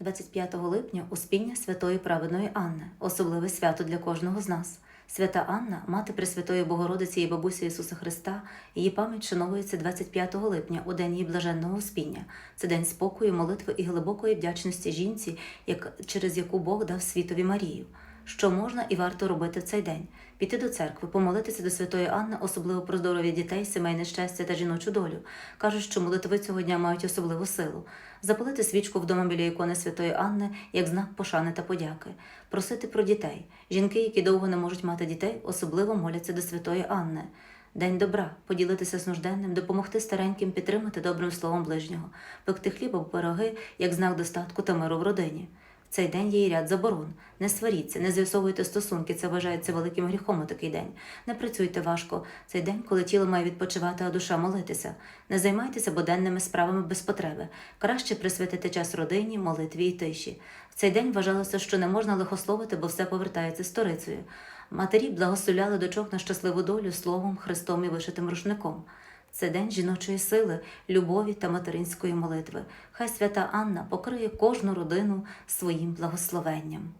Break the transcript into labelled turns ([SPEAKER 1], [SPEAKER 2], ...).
[SPEAKER 1] 25 липня успіння святої праведної Анни, особливе свято для кожного з нас. Свята Анна, мати Пресвятої Богородиці і бабуся Ісуса Христа, її пам'ять шановується 25 липня, у день її блаженного успіння. Це день спокою, молитви і глибокої вдячності жінці, як, через яку Бог дав світові Марію. Що можна і варто робити в цей день? Піти до церкви, помолитися до Святої Анни, особливо про здоров'я дітей, сімейне щастя та жіночу долю. Кажуть, що молитви цього дня мають особливу силу. Запалити свічку вдома біля ікони Святої Анни як знак пошани та подяки, просити про дітей. Жінки, які довго не можуть мати дітей, особливо моляться до Святої Анни. День добра, поділитися з нужденним, допомогти стареньким, підтримати добрим словом ближнього, пекти хліб або пироги як знак достатку та миру в родині. Цей день є і ряд заборон. Не сваріться, не з'ясовуйте стосунки, це вважається великим гріхом у такий день. Не працюйте важко. Цей день, коли тіло має відпочивати, а душа молитися. Не займайтеся буденними справами без потреби. Краще присвятити час родині, молитві і тиші. В цей день вважалося, що не можна лихословити, бо все повертається сторицею. Матері благословляли дочок на щасливу долю словом, Христом і вишитим рушником. Це день жіночої сили, любові та материнської молитви. Хай свята Анна покриє кожну родину своїм благословенням.